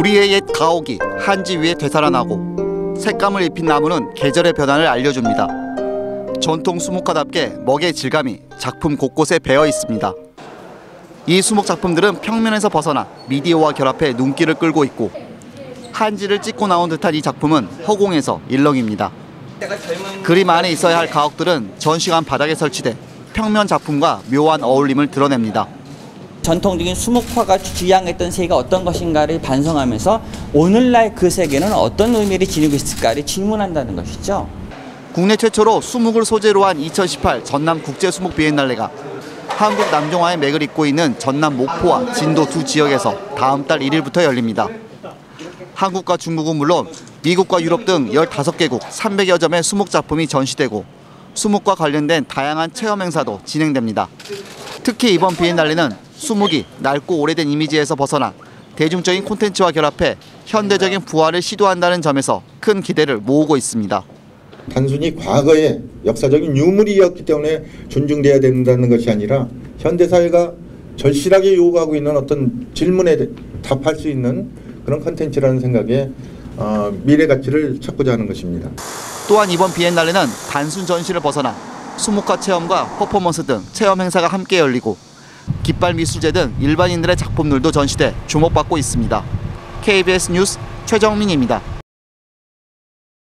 우리의 옛 가옥이 한지 위에 되살아나고 색감을 입힌 나무는 계절의 변화를 알려줍니다. 전통 수목화답게 먹의 질감이 작품 곳곳에 배어 있습니다. 이 수목 작품들은 평면에서 벗어나 미디어와 결합해 눈길을 끌고 있고 한지를 찍고 나온 듯한 이 작품은 허공에서 일렁입니다. 그림 안에 있어야 할 가옥들은 전시관 바닥에 설치돼 평면 작품과 묘한 어울림을 드러냅니다. 전통적인 수목화가 주양했던 세계가 어떤 것인가를 반성하면서 오늘날 그 세계는 어떤 의미를 지니고 있을까를 질문한다는 것이죠. 국내 최초로 수목을 소재로 한 2018 전남 국제 수목 비엔날레가 한국 남종화의 맥을 잇고 있는 전남 목포와 진도 두 지역에서 다음 달 1일부터 열립니다. 한국과 중국은 물론 미국과 유럽 등 15개국 300여 점의 수목 작품이 전시되고 수목과 관련된 다양한 체험 행사도 진행됩니다. 특히 이번 비엔날레는 수목이 낡고 오래된 이미지에서 벗어나 대중적인 콘텐츠와 결합해 현대적인 부활을 시도한다는 점에서 큰 기대를 모으고 있습니다. 단순히 과거의 역사적인 유물이었기 때문에 존중돼야 된다는 것이 아니라 현대 사회가 절실하게 요구하고 있는 어떤 질문에 답할 수 있는 그런 컨텐츠라는 생각에 어, 미래 가치를 찾고자 하는 것입니다. 또한 이번 비엔날레는 단순 전시를 벗어나 수목화 체험과 퍼포먼스 등 체험 행사가 함께 열리고 깃발 미술제 등 일반인들의 작품들도 전시돼 주목받고 있습니다. KBS 뉴스 최정민입니다.